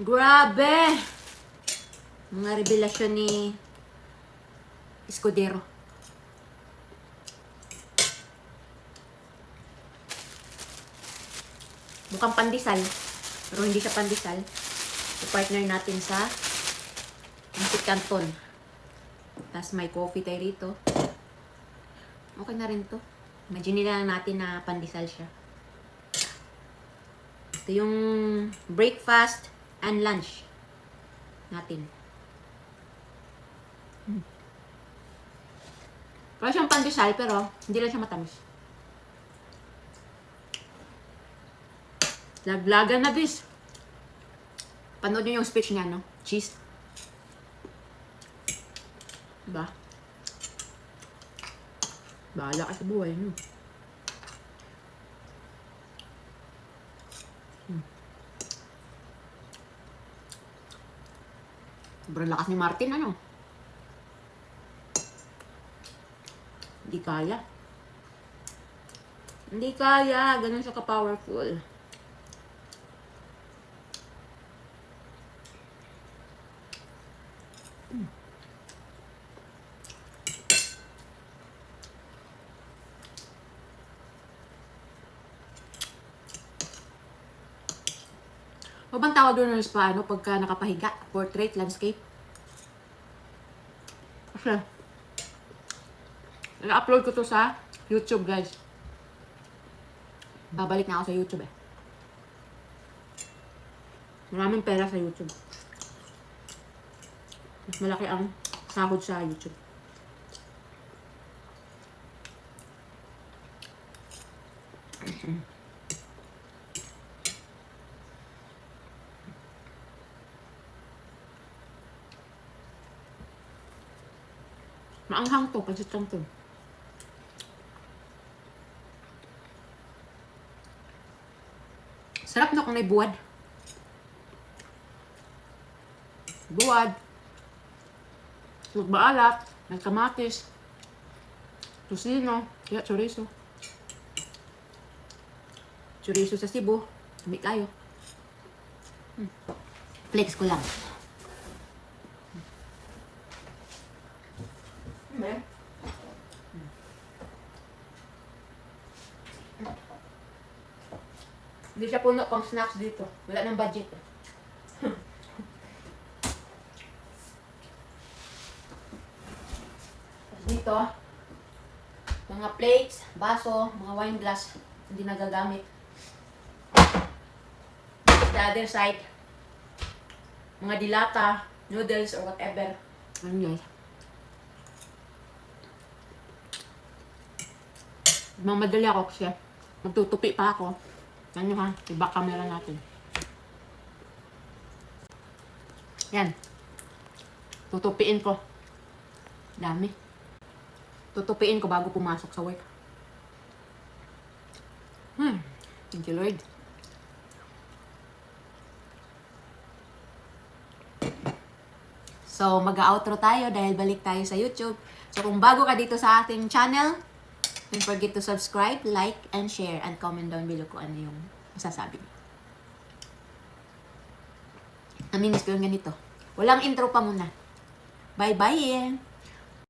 Grabe! Mga revelasyon ni Escudero. Mukhang pandesal. Pero hindi siya pandesal. I-partner natin sa Ansit Canton. Tapos may coffee tayo rito. Okay na rin to. Imagine na lang natin na pandesal siya. Ito yung breakfast and lunch natin. Mm. Parang siyang pandesal pero hindi lang siya matamis. Laglagan na bis. Panood nyo yung speech niya, no? Cheese. Diba? Bahala ka sa buhay, no? Hmm. Sobrang lakas ni Martin, ano? Hindi kaya. Hindi kaya. Ganun siya ka-powerful. Ano bang tawag doon ng spa, ano, pagka nakapahiga? Portrait, landscape? Kasi, na-upload ko to sa YouTube, guys. Babalik na ako sa YouTube, eh. Maraming pera sa YouTube. Mas malaki ang sahod sa YouTube. Maanghang to, pansit lang to. Sarap na kung may buwad. Buwad. Sulok baalat. May kamatis. Tusino. Kaya chorizo. Chorizo sa Cebu. Kami tayo. Hmm. Flex ko lang. Hmm. Hindi siya puno pang snacks dito. Wala nang budget. Dito, mga plates, baso, mga wine glass, hindi nagagamit. The other side, mga dilata, noodles, or whatever. Ano guys? Mamadali ako kasi magtutupi pa ako. Yan yun ha, iba camera natin. Yan. Tutupiin ko. Dami. Tutupiin ko bago pumasok sa work. Hmm. Thank you, Lord. So, mag-outro tayo dahil balik tayo sa YouTube. So, kung bago ka dito sa ating channel, don't forget to subscribe, like, and share, and comment down below kung ano yung masasabi niyo. Naminis ko yung ganito. Walang intro pa muna. Bye-bye!